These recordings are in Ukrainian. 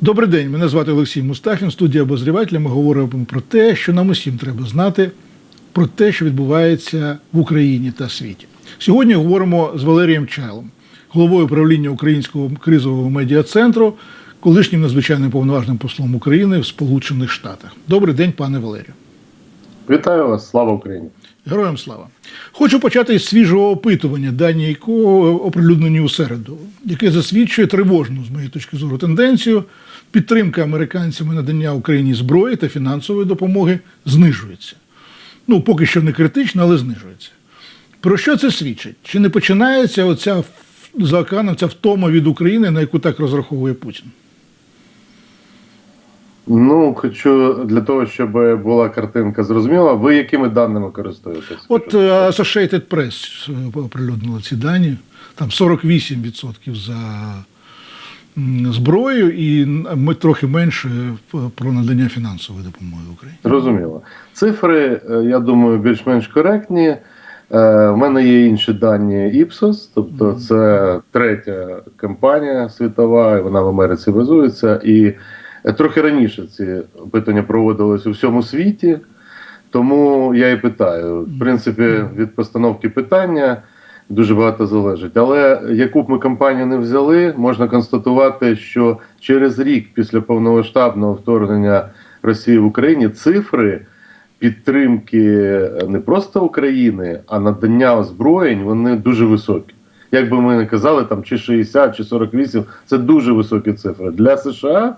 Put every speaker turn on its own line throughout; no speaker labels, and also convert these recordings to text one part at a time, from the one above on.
Добрий день, мене звати Олексій Мустафін, студія обозрівателя. Ми говоримо про те, що нам усім треба знати, про те, що відбувається в Україні та світі. Сьогодні говоримо з Валерієм Чайлом, головою управління Українського кризового медіа центру, колишнім надзвичайним повноважним послом України в Сполучених Штатах. Добрий день, пане Валерію.
Вітаю вас, слава Україні!
Героям слава. Хочу почати з свіжого опитування, дані якого оприлюднені у середу, яке засвідчує тривожну, з моєї точки зору, тенденцію. Підтримка американцями надання Україні зброї та фінансової допомоги знижується. Ну, поки що не критично, але знижується. Про що це свідчить? Чи не починається оця за океаном ця втома від України, на яку так розраховує Путін?
Ну, хочу для того, щоб була картинка зрозуміла, ви якими даними користуєтесь?
От е, Associated Press е, оприлюднила ці дані. Там 48% за зброю, і ми трохи менше про надання фінансової допомоги Україні.
Зрозуміло. Цифри, е, я думаю, більш-менш коректні. Е, В мене є інші дані Ipsos, тобто це третя компанія світова, вона в Америці базується. І е, трохи раніше ці опитання проводились у всьому світі. Тому я і питаю. В принципі, від постановки питання дуже багато залежить. Але яку б ми компанію не взяли, можна констатувати, що через рік після повномасштабного вторгнення Росії в Україні цифри підтримки не просто України, а надання озброєнь вони дуже високі. Як би ми не казали, там чи 60, чи 48, це дуже високі цифри. Для США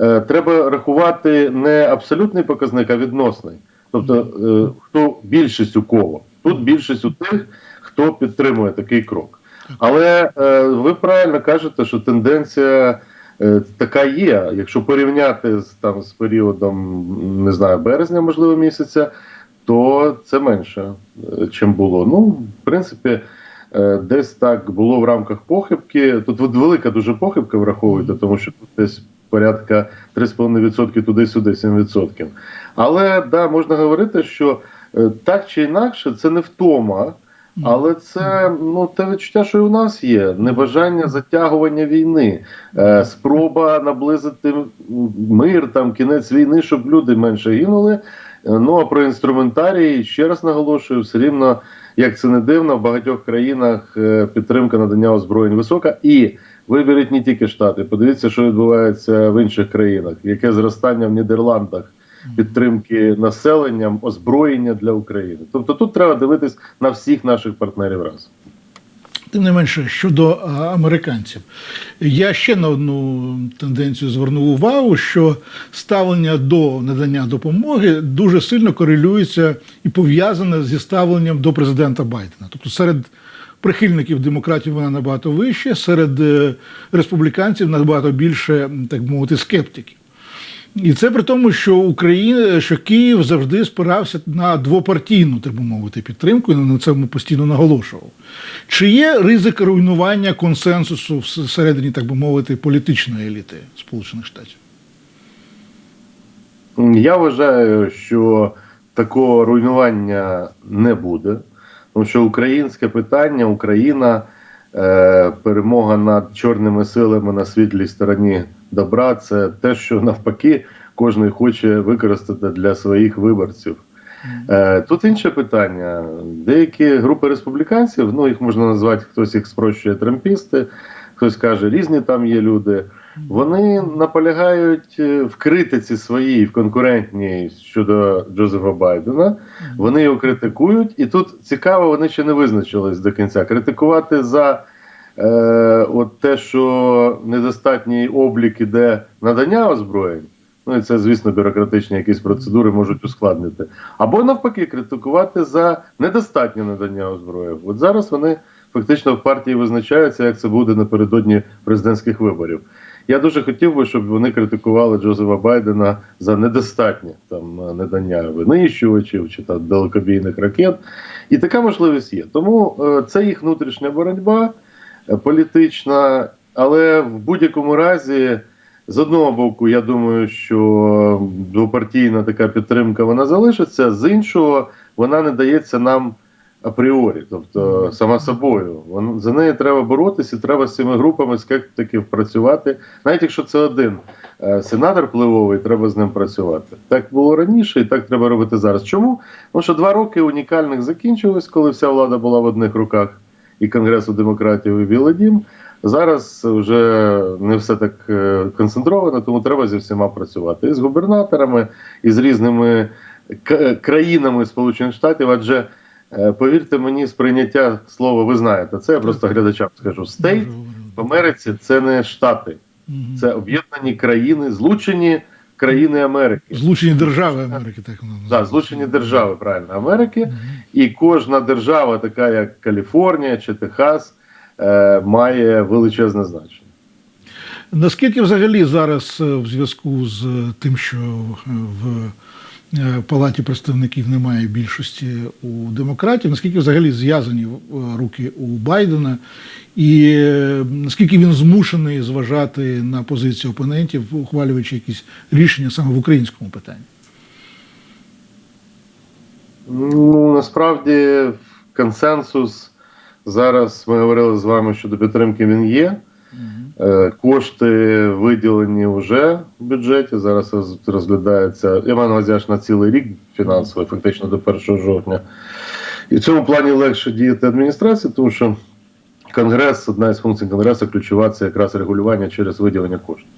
е, треба рахувати не абсолютний показник, а відносний. Тобто, е, хто більшість у кого? Тут більшість у тих, хто підтримує такий крок. Але е, ви правильно кажете, що тенденція е, така є. Якщо порівняти з там з періодом не знаю, березня, можливо, місяця, то це менше, е, чим було. Ну, в принципі, е, десь так було в рамках похибки. Тут от велика дуже похибка враховуєте, тому що тут десь порядка 3,5% туди-сюди, 7%. Але да, можна говорити, що е, так чи інакше, це не втома. Але це ну те відчуття, що і у нас є небажання затягування війни, е, спроба наблизити мир, там кінець війни, щоб люди менше гинули. Е, Ну а про інструментарій ще раз наголошую, все рівно, як це не дивно, в багатьох країнах е, підтримка надання озброєнь висока. І виберіть не тільки штати. Подивіться, що відбувається в інших країнах, яке зростання в Нідерландах підтримки населенням, озброєння для України. Тобто тут треба дивитись на всіх наших партнерів разом.
Тим не менше, щодо американців, я ще на одну тенденцію звернув увагу, що ставлення до надання допомоги дуже сильно корелюється і пов'язане зі ставленням до президента Байдена. Тобто серед прихильників демократів вона набагато вище, серед е, республіканців набагато більше, так мовити, скептиків. І це при тому, що Україна, що Київ завжди спирався на двопартійну, так би мовити, підтримку, і на цьому постійно наголошував. Чи є ризик руйнування консенсусу всередині, так би мовити, політичної еліти Сполучених Штатів?
Я вважаю, що такого руйнування не буде, тому що українське питання, Україна, е, перемога над чорними силами на світлій стороні добра це те, що навпаки кожен хоче використати для своїх виборців. Е, Тут інше питання. Деякі групи республіканців, ну їх можна назвати, хтось їх спрощує трампісти, хтось каже, різні там є люди. Вони наполягають е, в критиці своїй, в конкурентній щодо Джозефа Байдена. Вони його критикують, і тут цікаво, вони ще не визначились до кінця. Критикувати за е, от те, що недостатній облік іде надання озброєнь. Ну і це, звісно, бюрократичні якісь процедури можуть ускладнити. Або навпаки, критикувати за недостатнє надання озброєнь. От зараз вони фактично в партії визначаються, як це буде напередодні президентських виборів. Я дуже хотів би, щоб вони критикували Джозефа Байдена за недостатнє там надання винищувачів чи там далекобійних ракет. І така можливість є. Тому е, це їх внутрішня боротьба політична, але в будь-якому разі. З одного боку, я думаю, що двопартійна така підтримка вона залишиться, з іншого, вона не дається нам апріорі, тобто сама собою. Вон- За неї треба боротися, треба з цими групами скептиків працювати. Навіть якщо це один е, сенатор впливовий, треба з ним працювати. Так було раніше, і так треба робити зараз. Чому? Тому що два роки унікальних закінчились, коли вся влада була в одних руках і Конгресу демократів, і Білий Дім. Зараз вже не все так е, концентровано, тому треба зі всіма працювати і з губернаторами, і з різними країнами Сполучених Штатів. Адже е, повірте мені, сприйняття слова, ви знаєте, це я просто глядачам скажу. Стейт в Америці це не штати, це об'єднані країни, злучені країни Америки.
Злучені держави Америки, так воно
Да, злучені держави, правильно, Америки. І кожна держава, така як Каліфорнія чи Техас, е, має величезне значення.
Наскільки взагалі зараз е, в зв'язку з тим, що е, в е, Палаті представників немає більшості у демократів, наскільки взагалі зв'язані е, руки у Байдена, і е, наскільки він змушений зважати на позицію опонентів, ухвалюючи якісь рішення саме в українському питанні?
Ну насправді консенсус зараз ми говорили з вами щодо підтримки. Він є. Е, Кошти виділені вже в бюджеті. Зараз розглядається. Я маю на цілий рік фінансовий, фактично до 1 жовтня. І в цьому плані легше діяти адміністрації, тому що Конгрес, одна із функцій Конгресу, ключова це якраз регулювання через виділення коштів.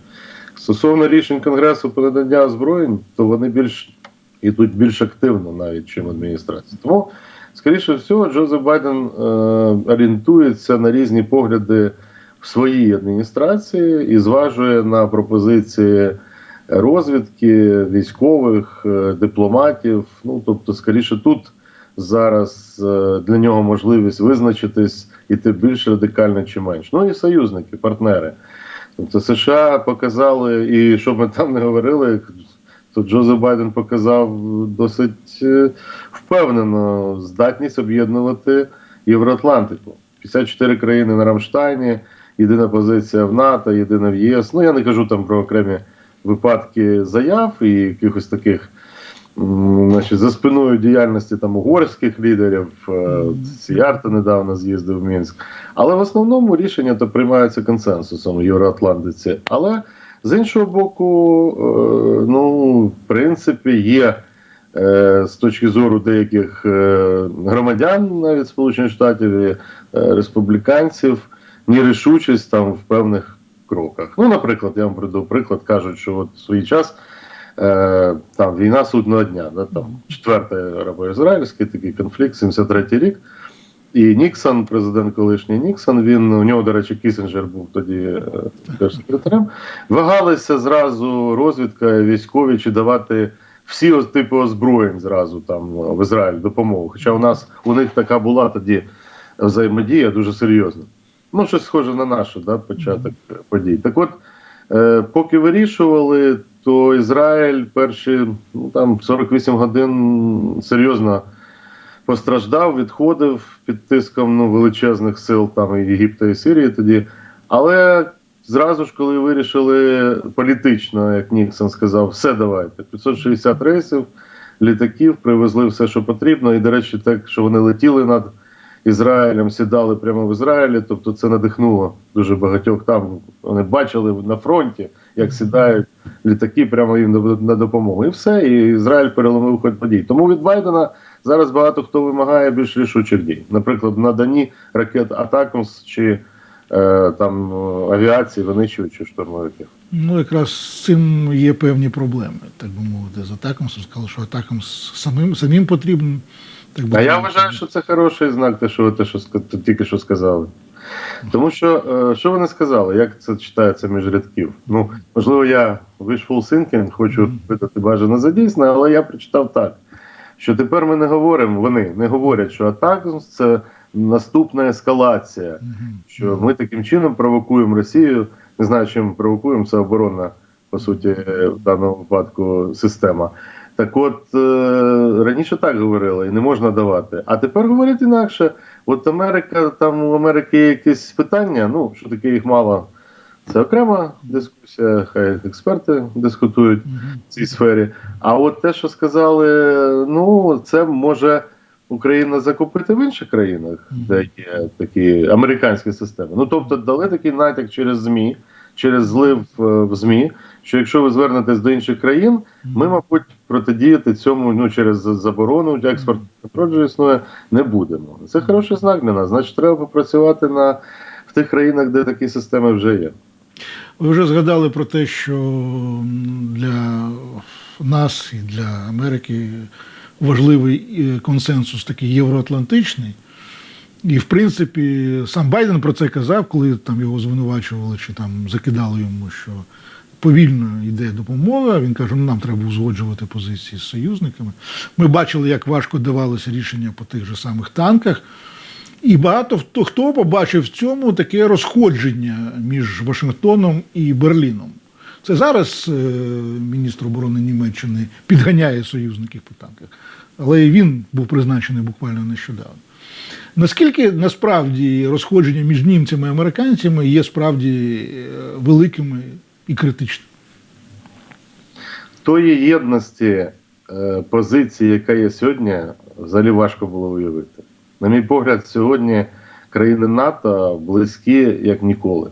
Стосовно рішень Конгресу про надання озброєнь, то вони більш йдуть більш активно навіть, чим адміністрація. Тому, скоріше всього, Джозеф Байден е, орієнтується на різні погляди в своїй адміністрації і зважує на пропозиції розвідки, військових, е, дипломатів. Ну тобто, скоріше тут зараз е, для нього можливість визначитись іти більш радикально чи менш. Ну і союзники, партнери. Тобто США показали, і що ми там не говорили, то Джозеф Байден показав досить е, впевнено здатність об'єднувати Євроатлантику. 54 країни на Рамштайні, єдина позиція в НАТО, єдина в єС. Ну я не кажу там про окремі випадки заяв і якихось таких. Значить, за спиною діяльності там угорських лідерів, е, Сіярта недавно з'їздив в Мінськ. Але в основному рішення то приймаються консенсусом в Євроатлантиці. Але з іншого боку, е, ну, в принципі, є е, з точки зору деяких е, громадян навіть Сполучених Штатів е, республіканців нерішучість там в певних кроках. Ну, наприклад, я вам приведу приклад, кажуть, що от в свій час. Е, там війна судного дня, да, там четвертий арабо-ізраїльський такий конфлікт, 73-й рік. І Ніксон, президент колишній Ніксон, він у нього, до речі, Кісінджер був тоді е, секретарем. Вагалися зразу розвідка військові чи давати всі типи озброєнь зразу там в Ізраїль допомогу. Хоча у нас у них така була тоді взаємодія дуже серйозна. Ну, щось схоже на нашу, да, початок подій. Так от, е, поки вирішували, то Ізраїль перші ну, там 48 годин серйозно постраждав, відходив під тиском ну, величезних сил там і Єгипта і Сирії тоді. Але зразу ж, коли вирішили політично, як Ніксон сказав, все давайте. 560 рейсів, літаків, привезли все, що потрібно. І, до речі, так, що вони летіли над Ізраїлем, сідали прямо в Ізраїлі. Тобто це надихнуло дуже багатьох там. Вони бачили на фронті, як сідають літаки прямо їм на- допомогу. І все, і Ізраїль переломив ход подій. Тому від Байдена зараз багато хто вимагає більш рішучих дій. Наприклад, в наданні ракет Атакамс чи е, там е, авіації винищувачів штурмовиків.
Ну, якраз з цим є певні проблеми, так би мовити, з атаком. Сказали, що атакам самим, самим потрібно. Так
А я вважаю, що це хороший знак, те, що ви те, що тільки що сказали. Тому що е, що вони сказали, як це читається між рядків? Ну, можливо, я wishful thinking, хочу видати бажано за дійсне, але я прочитав так. Що тепер ми не говоримо, вони не говорять, що атак це наступна ескалація, що ми таким чином провокуємо Росію. Не знаю, чим провокуємо, це оборонна, по суті, е, в даному випадку система. Так от е, раніше так говорили, і не можна давати. А тепер говорять інакше. От Америка, там у Америки є якісь питання, ну що таке їх мало. Це окрема дискусія, хай експерти дискутують в цій сфері. А от те, що сказали, ну це може Україна закупити в інших країнах, де є такі американські системи. Ну тобто дали такий натяк через ЗМІ, через злив е, в ЗМІ, що якщо ви звернетесь до інших країн, ми, мабуть, протидіяти цьому ну, через заборону експорт контроль же існує, не будемо. Це хороший знак для нас. Значить, треба попрацювати на в тих країнах, де такі системи вже є.
Ви вже згадали про те, що для нас і для Америки важливий е, консенсус такий євроатлантичний. І, в принципі, сам Байден про це казав, коли там його звинувачували чи там закидали йому, що повільно йде допомога. Він каже, ну нам треба узгоджувати позиції з союзниками. Ми бачили, як важко давалося рішення по тих же самих танках. І багато хто, хто побачив в цьому таке розходження між Вашингтоном і Берліном. Це зараз е, міністр оборони Німеччини підганяє союзників по танках, але він був призначений буквально нещодавно. Наскільки насправді розходження між німцями і американцями є справді е, великими і критичними?
Тої єдності е, позиції, яка є сьогодні, взагалі важко було уявити. На мій погляд, сьогодні країни НАТО близькі як ніколи,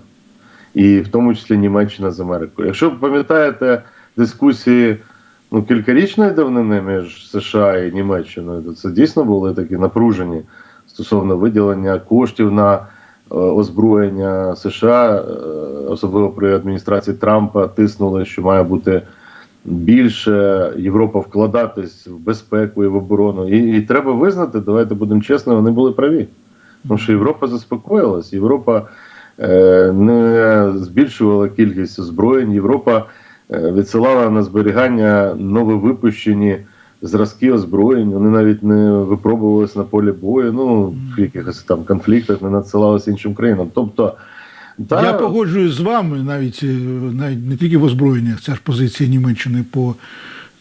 і в тому числі Німеччина з Америкою. Якщо ви пам'ятаєте дискусії ну, кількарічної давнини між США і Німеччиною, то це дійсно були такі напружені стосовно виділення коштів на е, озброєння США, е, особливо при адміністрації Трампа, тиснули, що має бути більше Європа вкладатись в безпеку і в оборону. І, і треба визнати, давайте будемо чесно, вони були праві. Тому що Європа заспокоїлась, Європа е, не збільшувала кількість озброєнь, Європа е, відсилала на зберігання нововипущені зразки озброєнь. Вони навіть не випробувалися на полі бою. Ну в якихось там конфліктах не надсилалися іншим країнам. Тобто, та,
Я погоджуюсь з вами навіть, е, навіть не тільки в озброєннях. Ця ж позиція Німеччини по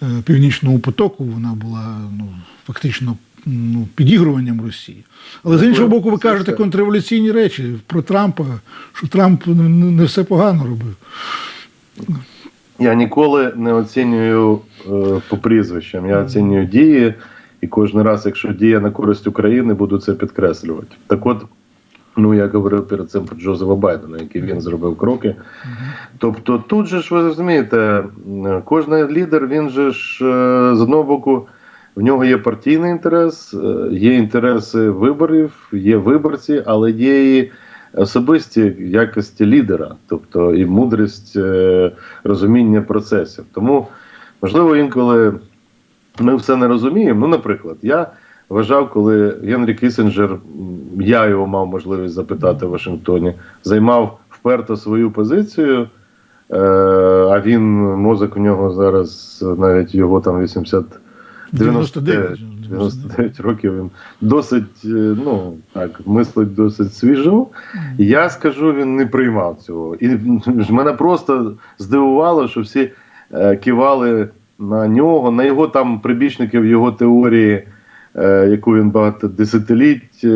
е, північному потоку вона була ну, фактично ну, підігруванням Росії. Але з іншого боку, ви
Це
кажете контрреволюційні речі про Трампа, що Трамп не не все погано робив.
Я ніколи не оцінюю е, по прізвищам, я оцінюю дії, і кожен раз, якщо дія на користь України, буду це підкреслювати. Так от, ну я говорив перед цим про Джозефа Байдена, який він зробив кроки. Тобто, тут же ж ви розумієте, кожен лідер, він же ж е, з одного боку. В нього є партійний інтерес, е, є інтереси виборів, є виборці, але є і особисті якості лідера, тобто і мудрість е, розуміння процесів. Тому, можливо, інколи ми все не розуміємо. Ну, наприклад, я вважав, коли Генрі Кісінджер, я його мав можливість запитати в Вашингтоні, займав вперто свою позицію. Е, а він, мозок у нього зараз навіть його там 80
99.
99 років він досить, е, ну так, мислить досить свіжо. Я скажу, він не приймав цього. І мене просто здивувало, що всі кивали на нього, на його там прибічників його теорії, е, яку він багато десятиліть, е,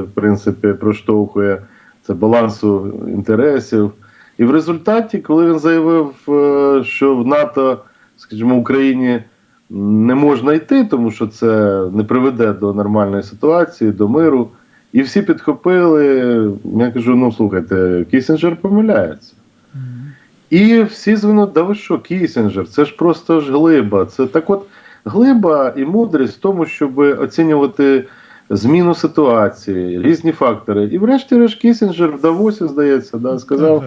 в принципі, проштовхує. Це балансу інтересів. І в результаті, коли він заявив, е, що в НАТО, скажімо, Україні не можна йти, тому що це не приведе до нормальної ситуації, до миру. І всі підхопили. Я кажу: ну слухайте, Кісінджер помиляється. І всі звинуть, да ви що, Кісінджер, це ж просто ж глиба. Це так от глиба і мудрість в тому, щоб оцінювати зміну ситуації, різні фактори. І врешті-решт Кісінджер в Давосі, здається, да, сказав,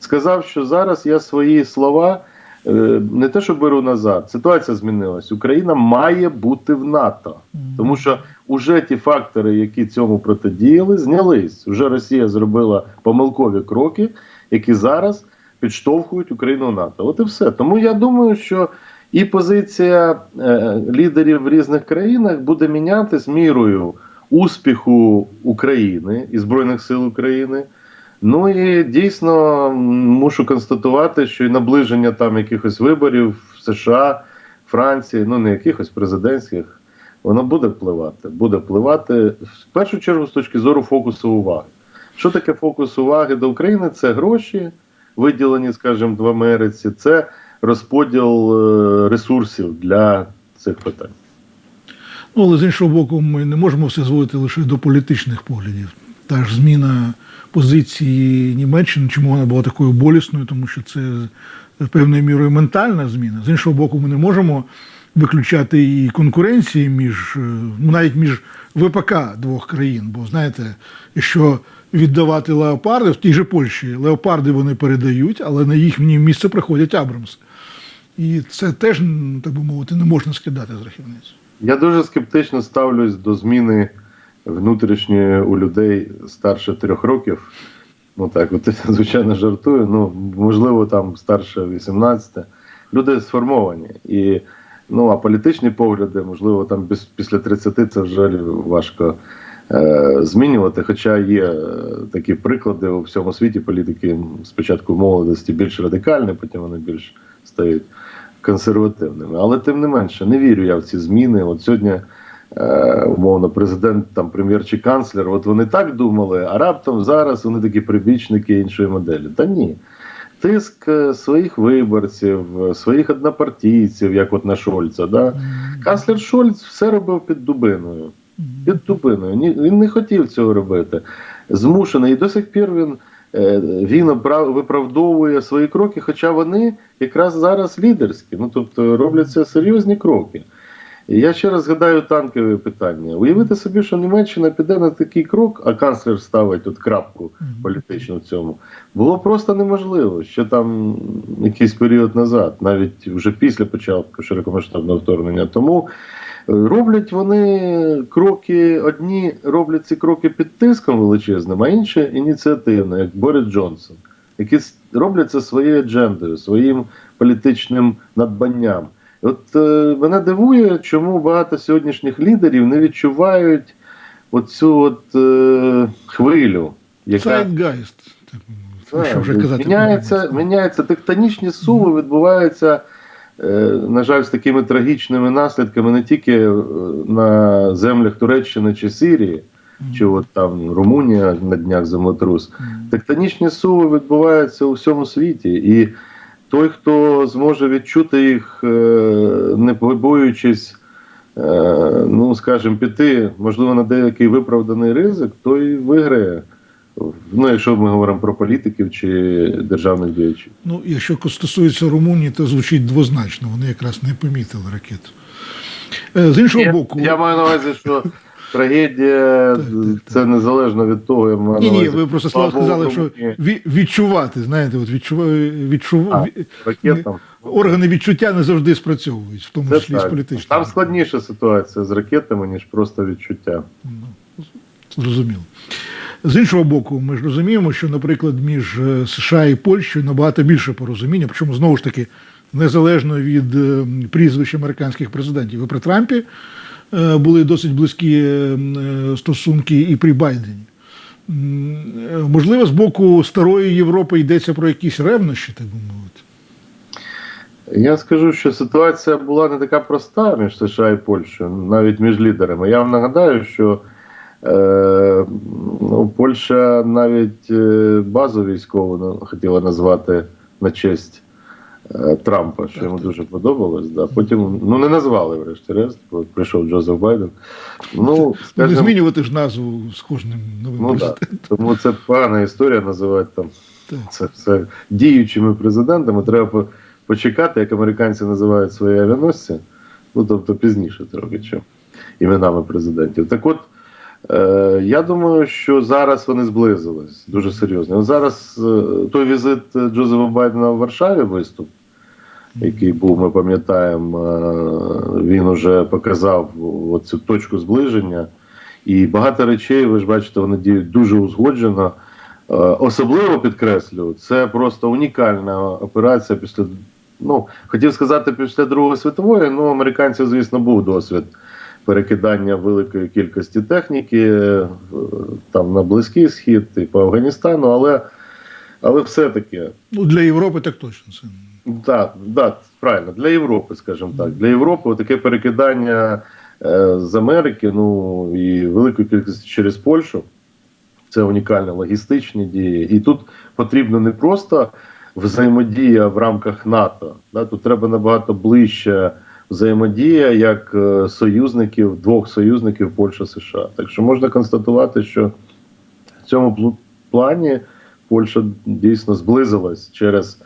сказав, що зараз я свої слова е, не те, що беру назад. Ситуація змінилась. Україна має бути в НАТО. Тому що уже ті фактори, які цьому протидіяли, знялись. Уже Росія зробила помилкові кроки, які зараз підштовхують Україну НАТО. От і все. Тому я думаю, що і позиція е, лідерів в різних країнах буде мінятись мірою успіху України і Збройних сил України. Ну і дійсно мушу констатувати, що і наближення там якихось виборів в США, Франції, ну не якихось президентських, воно буде впливати. Буде впливати в першу чергу з точки зору фокусу уваги. Що таке фокус уваги до України? Це гроші, виділені, скажімо, в Америці, це розподіл е, ресурсів для цих питань.
Ну, але з іншого боку, ми не можемо все зводити лише до політичних поглядів. Та ж зміна позиції Німеччини, чому вона була такою болісною, тому що це певною мірою ментальна зміна. З іншого боку, ми не можемо виключати і конкуренції між е, ну, навіть між ВПК двох країн. Бо знаєте, якщо віддавати леопарди в тій же Польщі, леопарди вони передають, але на їхнє місце приходять Абрамси. І це теж, так би мовити, не можна скидати з рахівниць.
Я дуже скептично ставлюсь до зміни внутрішньої у людей старше трьох років. Ну так, от звичайно, жартую. Ну, можливо, там старше 18. Люди сформовані. І, ну, а політичні погляди, можливо, там після 30 це вже важко змінювати. Хоча є е, такі приклади у всьому світі політики спочатку молодості більш радикальні, потім вони більш стають консервативними. Але тим не менше, не вірю я в ці зміни. От сьогодні, е, умовно, президент, там, прем'єр чи канцлер, от вони так думали, а раптом зараз вони такі прибічники іншої моделі. Та ні. Тиск е, своїх виборців, е, своїх однопартійців, як от на Шольца. Да? Канцлер Шольц все робив під дубиною. Під дубиною. Ні, він не хотів цього робити. Змушений. І до сих пір він, е, він виправдовує свої кроки, хоча вони якраз зараз лідерські. Ну тобто робляться серйозні кроки. Я ще раз згадаю танкове питання. Уявити собі, що Німеччина піде на такий крок, а канцлер ставить от крапку політичну в цьому. Було просто неможливо. Ще там якийсь період назад, навіть вже після початку широкомасштабного вторгнення. Тому роблять вони кроки, одні роблять ці кроки під тиском величезним, а інші ініціативно, як Борис Джонсон, які роблять це своєю аджендою, своїм політичним надбанням. От е, мене дивує, чому багато сьогоднішніх лідерів не відчувають оцю от е, хвилю, яка
Zeitgeist, Що вже казати?
міняється, міняється тектонічні суви відбуваються, на жаль, з такими трагічними наслідками не тільки е, на землях Туреччини чи Сирії, чи от там Румунія на днях землетрус. Тектонічні суви відбуваються у всьому світі. І той, хто зможе відчути їх, е, не побоюючись, е, ну скажімо, піти, можливо, на деякий виправданий ризик, той виграє. Ну, якщо ми говоримо про політиків чи державних діячів.
Ну, якщо стосується Румунії, то звучить двозначно. Вони якраз не помітили ракету. Е, З іншого
Я,
боку,
я маю на увазі, що трагедія
Так, так, так.
це незалежно від того, я маю
ні,
на
ні, ви просто слава сказали, що відчувати, знаєте, от відчуваю, відчув...
А,
органи відчуття не завжди спрацьовують, в тому
Це
числі і з
так.
політичним.
Там складніша ситуація з ракетами, ніж просто відчуття.
Ну, Зрозуміло. З іншого боку, ми ж розуміємо, що, наприклад, між е, США і Польщею набагато більше порозуміння, причому знову ж таки незалежно від е, прізвищ американських президентів. І при Трампі е, були досить близькі стосунки і при Байдені. Можливо, з боку старої Європи йдеться про якісь ревнощі, так би мовити.
Я скажу, що ситуація була не така проста між США і Польщею, навіть між лідерами. Я вам нагадаю, що ну, Польща навіть е, базу військову ну, хотіла назвати на честь е, Трампа, що йому дуже подобалось. Да. Потім ну не назвали, врешті-решт, прийшов Джозеф Байден. Ну,
Не змінювати ж назву з кожним новим
ну, да. Тому це погана історія називати там
Так.
це все діючими президентами. Треба почекати, як американці називають свої авіаносці. Ну тобто пізніше трохи чим іменами президентів. Так от е, я думаю, що зараз вони зблизились дуже серйозно. Зараз е, той візит Джозефа Байдена в Варшаві виступ, який був, ми пам'ятаємо, е, він уже показав цю точку зближення. І багато речей, ви ж бачите, вони діють дуже узгоджено. Особливо підкреслю, це просто унікальна операція після. Ну, хотів сказати, після Другої світової, ну, американців, звісно, був досвід перекидання великої кількості техніки е, там на Близький Схід і по Афганістану, але, але все-таки
Ну, для Європи так точно. Це.
так, да, правильно, для Європи, скажімо так. Для Європи таке перекидання е, з Америки, ну і великої кількості через Польщу. Це унікальні логістичні дії. І тут потрібно не просто взаємодія в рамках НАТО. Да, тут треба набагато ближче взаємодія як е, союзників, двох союзників Польща США. Так що можна констатувати, що в цьому плані Польща дійсно зблизилась через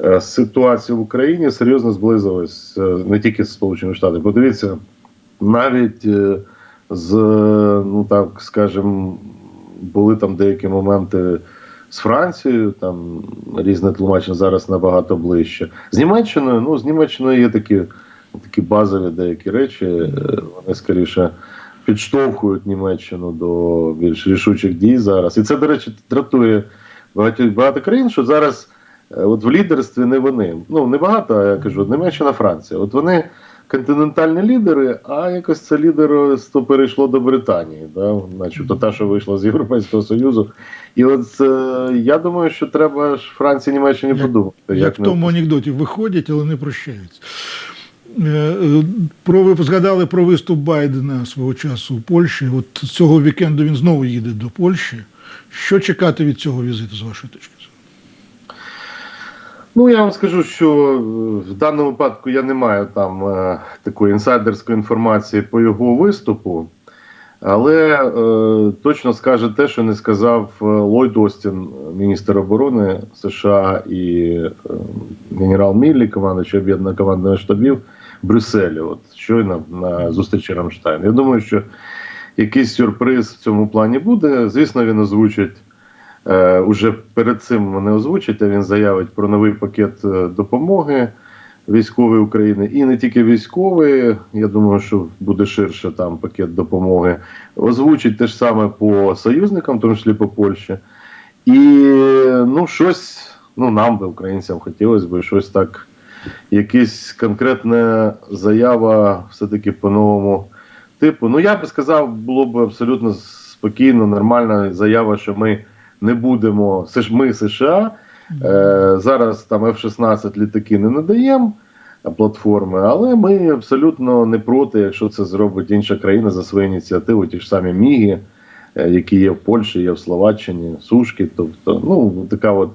е, ситуацію в Україні, серйозно зблизилась е, не тільки з Сполученими Штатами. Подивіться, навіть з, ну так скажем, були там деякі моменти з Францією, там різне тлумачення зараз набагато ближче. З Німеччиною, ну з Німеччиною є такі, такі базові деякі речі, е, вони скоріше підштовхують Німеччину до більш рішучих дій зараз. І це, до речі, дратує багато, багато країн, що зараз е, от в лідерстві не вони. Ну, не багато, а я кажу, Німеччина, Франція. От вони континентальні лідери, а якось це лідерство перейшло до Британії, да? начебто та, що вийшла з Європейського Союзу. І от е, я думаю, що треба ж Франції, Німеччині
Як-
подумати.
Як в тому анекдоті виходять, але не прощаються. Е, Про ви згадали про виступ Байдена свого часу у Польщі. От цього вікенду він знову їде до Польщі. Що чекати від цього візиту, з вашої точки?
Ну, я вам скажу, що е, в даному випадку я не маю там е, такої інсайдерської інформації по його виступу, але е, точно скаже те, що не сказав е, Ллойд Остін, міністр оборони США і е, генерал Міллі, командуючий об'єднаних командних штабів Брюсселі. От щойно на зустрічі Рамштайн. Я думаю, що якийсь сюрприз в цьому плані буде. Звісно, він озвучить. Е, уже перед цим вони озвучать, а він заявить про новий пакет е, допомоги військової України. І не тільки військової, я думаю, що буде ширше там пакет допомоги. Озвучить те ж саме по союзникам, в тому числі по Польщі. І ну, щось, ну, нам би, українцям, хотілося б щось так, якась конкретна заява все-таки по новому типу. Ну, я би сказав, було б абсолютно спокійно, нормальна заява, що ми не будемо, ми США. Е, зараз там F-16 літаки не надаємо платформи, але ми абсолютно не проти, якщо це зробить інша країна за свою ініціативу, ті ж самі Міги, е, які є в Польщі, є в Словаччині, Сушки. Тобто, ну така от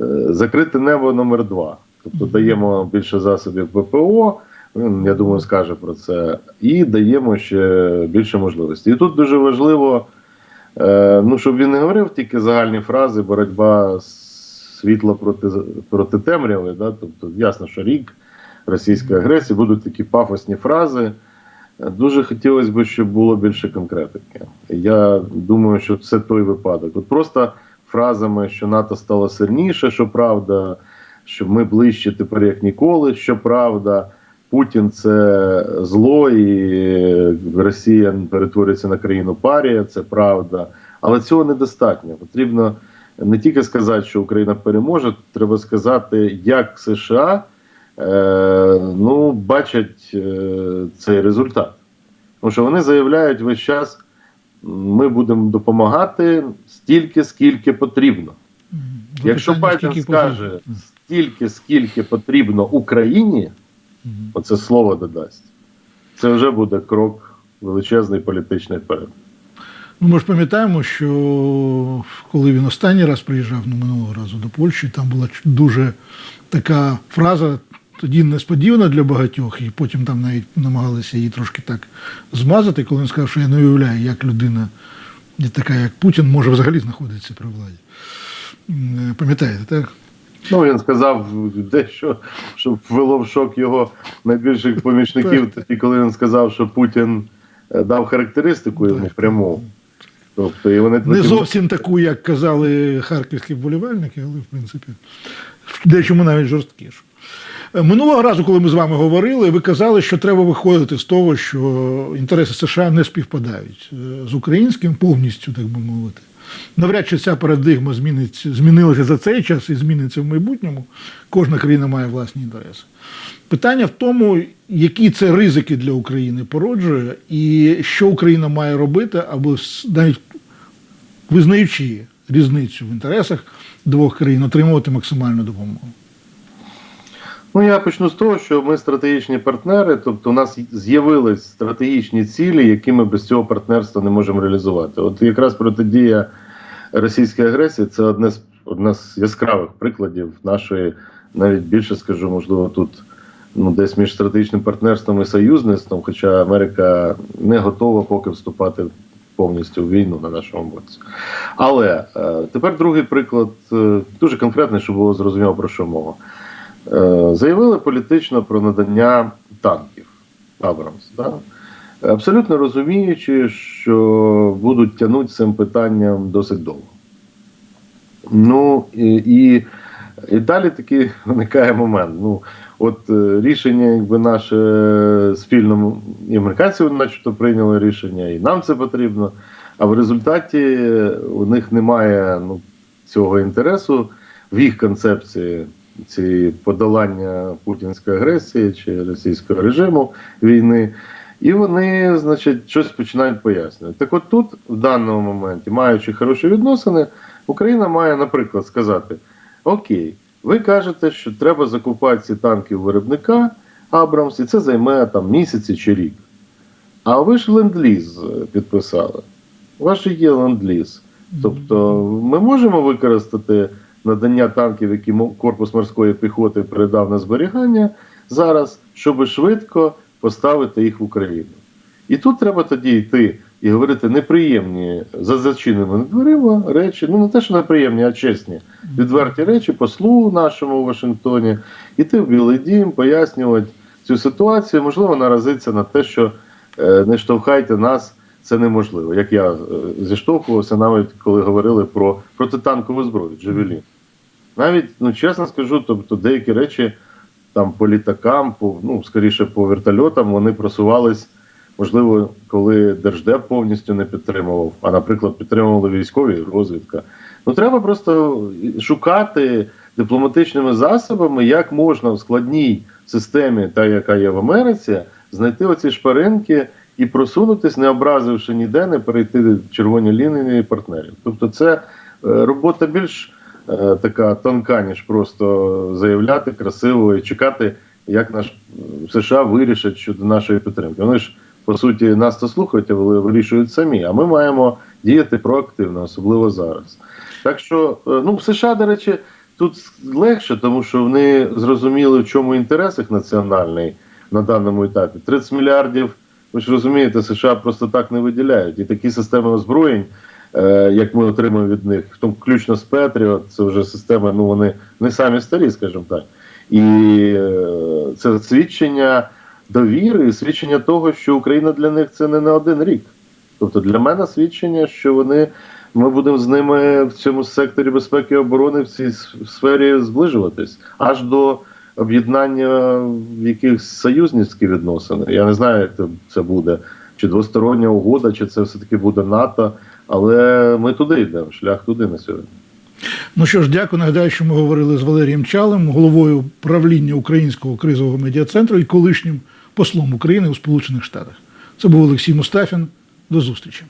е, закрите небо номер два. Тобто даємо більше засобів ППО. Я думаю, скаже про це, і даємо ще більше можливостей. І тут дуже важливо. Е, ну, щоб він не говорив тільки загальні фрази, боротьба світла проти, проти темряви. Да? Тобто, ясно, що рік російської агресії будуть такі пафосні фрази. Дуже хотілося б, щоб було більше конкретики. Я думаю, що це той випадок. От просто фразами, що НАТО стало сильніше, що правда, що ми ближче тепер як ніколи, що правда. Путін це зло, і Росія перетвориться на країну парія, це правда. Але цього недостатньо. Потрібно не тільки сказати, що Україна переможе, треба сказати, як США е, ну, бачать е, цей результат. Тому що вони заявляють весь час: ми будемо допомагати стільки, скільки потрібно.
Мгм.
Якщо
Запитання,
Байден скаже? Стільки, скільки потрібно Україні. Оце слово додасть, це вже буде крок величезний політичний вперед.
Ну, ми ж пам'ятаємо, що коли він останній раз приїжджав ну, минулого разу до Польщі, там була дуже така фраза, тоді несподівана для багатьох, і потім там навіть намагалися її трошки так змазати, коли він сказав, що я не уявляю, як людина, така як Путін, може взагалі знаходитися при владі. Пам'ятаєте, так?
Ну він сказав дещо, що ввело в шок його найбільших помічників, тоді, коли він сказав, що Путін е, дав характеристику йому пряму. Тобто, і вони
Не зовсім таку, як казали харківські вболівальники, але в принципі дечому навіть жорсткіше. Минулого разу, коли ми з вами говорили, ви казали, що треба виходити з того, що інтереси США не співпадають е, з українським повністю, так би мовити. Навряд чи ця парадигма зміниться, змінилася за цей час і зміниться в майбутньому. Кожна країна має власні інтереси. Питання в тому, які це ризики для України породжує, і що Україна має робити, аби навіть визнаючи різницю в інтересах двох країн, отримувати максимальну допомогу.
Ну, я почну з того, що ми стратегічні партнери, тобто у нас з'явились стратегічні цілі, які ми без цього партнерства не можемо реалізувати. От якраз протидія російської агресії це одне з одне з яскравих прикладів нашої, навіть більше скажу, можливо, тут ну, десь між стратегічним партнерством і союзництвом, хоча Америка не готова поки вступати повністю в війну на нашому боці. Але е, тепер другий приклад, е, дуже конкретний, щоб було зрозуміло про що мова. Е, заявили політично про надання танків Абрамс. Да? Абсолютно розуміючи, що будуть тягнути цим питанням досить довго. Ну і, і, і далі такий виникає момент. Ну, от е, рішення, якби наше спільно, і американці начебто прийняли рішення, і нам це потрібно. А в результаті у них немає ну, цього інтересу в їх концепції цієї подолання путінської агресії чи російського режиму війни. І вони, значить, щось починають пояснювати. Так от тут, в даному моменті, маючи хороші відносини, Україна має, наприклад, сказати: Окей, ви кажете, що треба закупати ці танки у виробника Абрамс, і це займе там місяці чи рік. А ви ж ленд-ліз е, підписали. У є ленд-ліз. Тобто ми можемо використати надання танків, які корпус морської піхоти передав на зберігання зараз, щоб швидко поставити їх в Україну. І тут треба тоді йти і говорити неприємні за зачиненими дверима речі, ну не те, що неприємні, а чесні, відверті речі послу нашому у Вашингтоні, іти в Білий Дім, пояснювати цю ситуацію, можливо, наразитися на те, що е, не штовхайте нас, це неможливо. Як я е, зіштовхувався, навіть коли говорили про протитанкову зброю Джевелін. Навіть, ну чесно скажу, тобто деякі речі там по літакам, по, ну, скоріше по вертольотам, вони просувались, можливо, коли Держдеп повністю не підтримував, а, наприклад, підтримували військові розвідка. Ну, треба просто шукати дипломатичними засобами, як можна в складній системі, та яка є в Америці, знайти оці шпаринки і просунутись, не образивши ніде, не перейти червоні лінії партнерів. Тобто, це е, робота більш така тонка, ніж просто заявляти красиво і чекати, як наш е, США вирішать щодо нашої підтримки. Вони ж по суті нас то слухають, але вирішують самі. А ми маємо діяти проактивно, особливо зараз. Так що, е, ну, в США, до речі, тут легше, тому що вони зрозуміли, в чому інтерес їх національний на даному етапі. 30 мільярдів. Ви ж розумієте, США просто так не виділяють. І такі системи озброєнь, е, як ми отримуємо від них, в тому включно з Петріот, це вже системи, ну вони не самі старі, скажімо так. І е, це свідчення довіри, і свідчення того, що Україна для них це не на один рік. Тобто для мене свідчення, що вони ми будемо з ними в цьому секторі безпеки і оборони в цій сфері зближуватись аж до об'єднання в якихось союзницькі відносини. Я не знаю, як це- буде, чи двостороння угода, чи це все-таки буде НАТО, але ми туди йдемо, шлях туди на сьогодні.
Ну що ж, дякую. Нагадаю, що ми говорили з Валерієм Чалем, головою правління Українського кризового медіа-центру і колишнім послом України у Сполучених Штатах. Це був Олексій Мустафін. До зустрічі.